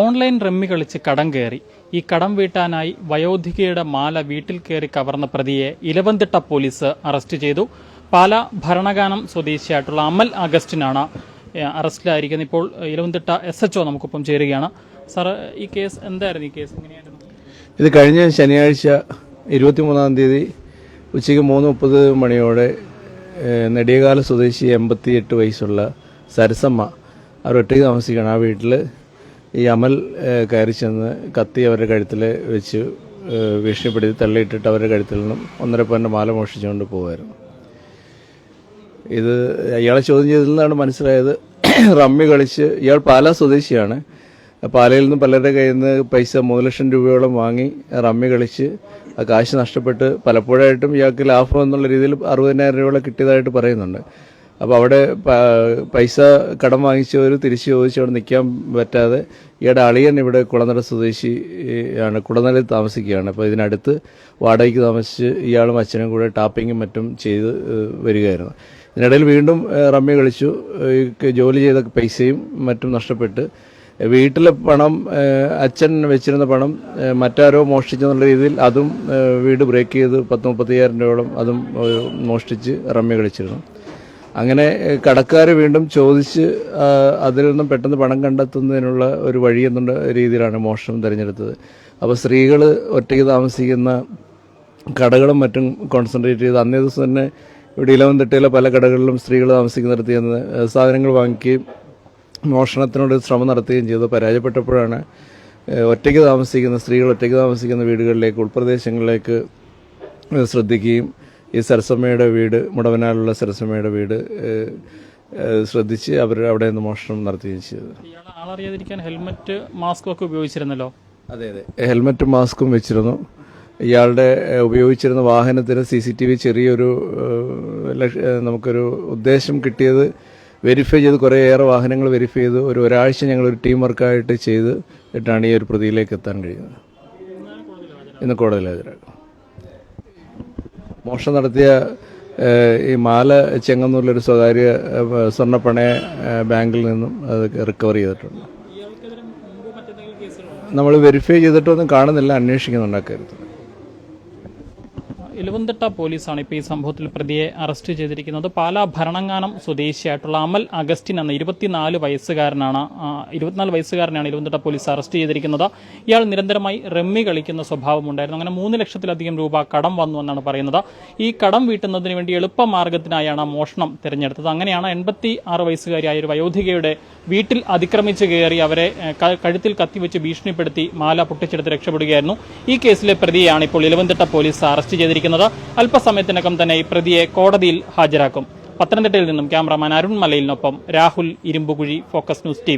Online rummy കളിച്ച് കടം കയറി. ഈ കടം വീട്ടാനായി വയോധികയുടെ മാല വീട്ടിൽ കയറി കവർന്ന പ്രതിയെ ഇലവന്തിട്ട പോലീസ് അറസ്റ്റ് ചെയ്തു. പാല ഭരണഗാനം സ്വദേശിയായിട്ടുള്ള അമൽ അഗസ്റ്റിനാണ് അറസ്റ്റിലായിരിക്കുന്നത്. ഇപ്പോൾ ഇലവന്തിട്ട എസ് എച്ച് ഒ നമുക്കൊപ്പം ചേരുകയാണ്. സാർ ഈ കേസ് എന്തായിരുന്നു? ഈ കേസ് എങ്ങനെയായിരുന്നു? ഇത് കഴിഞ്ഞ ശനിയാഴ്ച ഇരുപത്തിമൂന്നാം തീയതി ഉച്ചയ്ക്ക് മൂന്ന് മുപ്പത് മണിയോടെ നെടിയകാല സ്വദേശി എൺപത്തിയെട്ട് വയസ്സുള്ള സരസമ്മ അവർ ഒറ്റയ്ക്ക് താമസിക്കുകയാണ്. ആ വീട്ടിൽ ഈ അമൽ കയറി ചെന്ന് കത്തി അവരുടെ കഴുത്തിൽ വെച്ച് ഭീഷണിപ്പെടുത്തി തള്ളിയിട്ടിട്ട് അവരുടെ കഴുത്തിൽ നിന്നും ഒന്നര പവന്റെ മാല മോഷിച്ചുകൊണ്ട് പോകുമായിരുന്നു ഇത് ഇയാളെ ചോദ്യം ചെയ്തതിൽ നിന്നാണ് മനസ്സിലായത്. റമ്മി കളിച്ച് ഇയാൾ പാല സ്വദേശിയാണ്. പാലയിൽ നിന്ന് പലരുടെ കയ്യിൽ നിന്ന് പൈസ മൂന്ന് ലക്ഷം രൂപയോളം വാങ്ങി റമ്മി കളിച്ച് ആ കാശ് നഷ്ടപ്പെട്ട് പലപ്പോഴായിട്ടും ഇയാൾക്ക് ലാഭം എന്നുള്ള രീതിയിൽ അറുപതിനായിരം രൂപയോളം കിട്ടിയതായിട്ട് പറയുന്നുണ്ട്. അപ്പോൾ അവിടെ പൈസ കടം വാങ്ങിച്ചവർ തിരിച്ചു ചോദിച്ച് അവിടെ നിൽക്കാൻ പറ്റാതെ ഇയാളുടെ അളിയൻ ഇവിടെ കുളനട സ്വദേശി ആണ്. കുളനടയിൽ താമസിക്കുകയാണ്. അപ്പോൾ ഇതിനടുത്ത് വാടകയ്ക്ക് താമസിച്ച് ഇയാളും അച്ഛനും കൂടെ ടാപ്പിങ്ങും മറ്റും ചെയ്ത് വരികയായിരുന്നു. ഇതിനിടയിൽ വീണ്ടും റമ്മി കളിച്ചു. ജോലി ചെയ്ത പൈസയും മറ്റും നഷ്ടപ്പെട്ട് വീട്ടിലെ പണം അച്ഛൻ വെച്ചിരുന്ന പണം മറ്റാരോ മോഷ്ടിച്ചെന്നുള്ള രീതിയിൽ അതും വീട് ബ്രേക്ക് ചെയ്ത് പത്ത് മുപ്പത്തയ്യായിരം രൂപയോളം അതും മോഷ്ടിച്ച് റമ്മി കളിച്ചിരുന്നു. അങ്ങനെ കടക്കാർ വീണ്ടും ചോദിച്ച് അതിൽ നിന്നും പെട്ടെന്ന് പണം കണ്ടെത്തുന്നതിനുള്ള ഒരു വഴി എന്നുള്ള രീതിയിലാണ് മോഷണം തിരഞ്ഞെടുത്തത്. അപ്പോൾ സ്ത്രീകൾ ഒറ്റയ്ക്ക് താമസിക്കുന്ന കടകളും മറ്റും കോൺസെൻട്രേറ്റ് ചെയ്ത് അന്നേ ദിവസം തന്നെ ഇവിടെ ഇലവൻതിട്ടയിലെ പല കടകളിലും സ്ത്രീകൾ താമസിക്കുന്നിടത്ത് ചെന്ന് സാധനങ്ങൾ വാങ്ങിക്കുകയും മോഷണത്തിനോട് ശ്രമം നടത്തുകയും ചെയ്തു. പരാജയപ്പെട്ടപ്പോഴാണ് ഒറ്റയ്ക്ക് താമസിക്കുന്ന സ്ത്രീകൾ ഒറ്റയ്ക്ക് താമസിക്കുന്ന വീടുകളിലേക്ക് ഉൾപ്രദേശങ്ങളിലേക്ക് ശ്രദ്ധിക്കുകയും ഈ സരസമ്മയുടെ വീട് മുടവനാലുള്ള സരസമ്മയുടെ വീട് ശ്രദ്ധിച്ച് അവർ അവിടെ നിന്ന് മോഷണം നടത്തുകയും ചെയ്തത് ആളറിയാതിരിക്കാൻ ഹെൽമറ്റ് മാസ്കും ഒക്കെ ഉപയോഗിച്ചിരുന്നല്ലോ? അതെ അതെ. ഹെൽമറ്റും മാസ്കും വെച്ചിരുന്നു. ഇയാളുടെ ഉപയോഗിച്ചിരുന്ന വാഹനത്തിന് സി സി ടി വി ചെറിയൊരു നമുക്കൊരു ഉദ്ദേശം കിട്ടിയത് വെരിഫൈ ചെയ്ത് കുറേയേറെ വാഹനങ്ങൾ വെരിഫൈ ചെയ്ത് ഒരു ഒരാഴ്ച ഞങ്ങൾ ഒരു ടീം വർക്കായിട്ട് ചെയ്ത് ഇട്ടാണ് ഈ ഒരു പ്രതിയിലേക്ക് എത്താൻ കഴിയുന്നത്. ഇന്ന് കോടതിയിൽ ഹാജരാക്കും മോഷണം നടത്തിയ ഈ മാല ചെങ്ങന്നൂരിലൊരു സ്വകാര്യ സ്വർണപ്പണയ ബാങ്കിൽ നിന്നും അത് റിക്കവർ ചെയ്തിട്ടുണ്ട്. നമ്മൾ വെരിഫൈ ചെയ്തിട്ടൊന്നും കാണുന്നില്ല അന്വേഷിക്കുന്നുണ്ട് അക്കാര്യത്തിൽ ഇലവന്തിട്ട പോലീസാണ് ഇപ്പോൾ ഈ സംഭവത്തിൽ പ്രതിയെ അറസ്റ്റ് ചെയ്തിരിക്കുന്നത്. പാലാ ഭരണങ്ങാനം സ്വദേശിയായിട്ടുള്ള അമൽ അഗസ്റ്റിൻ എന്ന ഇരുപത്തിനാല് വയസ്സുകാരനാണ് ഇരുപത്തിനാല് വയസ്സുകാരനാണ് ഇലവന്തട്ട പോലീസ് അറസ്റ്റ് ചെയ്തിരിക്കുന്നത്. ഇയാൾ നിരന്തരമായി റമ്മി കളിക്കുന്ന സ്വഭാവമുണ്ടായിരുന്നു അങ്ങനെ മൂന്ന് ലക്ഷത്തിലധികം രൂപ കടം വന്നു എന്നാണ് പറയുന്നത്. ഈ കടം വീട്ടുന്നതിന് വേണ്ടി എളുപ്പമാർഗത്തിനായാണ് മോഷണം തിരഞ്ഞെടുത്തത്. അങ്ങനെയാണ് എൺപത്തി ആറ് വയസ്സുകാരിയായ ഒരു വയോധികയുടെ വീട്ടിൽ അതിക്രമിച്ച് കയറി അവരെ കഴുത്തിൽ കത്തിവെച്ച് ഭീഷണിപ്പെടുത്തി മാല പൊട്ടിച്ചെടുത്ത് രക്ഷപ്പെടുകയായിരുന്നു. ഈ കേസിലെ പ്രതിയാണ് ഇപ്പോൾ ഇലവന്തട്ട പോലീസ് അറസ്റ്റ് ചെയ്തിരിക്കുന്നത്. അല്പസമയത്തിനകം തന്നെ ഈ പ്രതിയെ കോടതിയിൽ ഹാജരാക്കും. പത്തനംതിട്ടയിൽ നിന്നും cameraman Arun മലയിലിനൊപ്പം Rahul Irumbukuzhi focus news T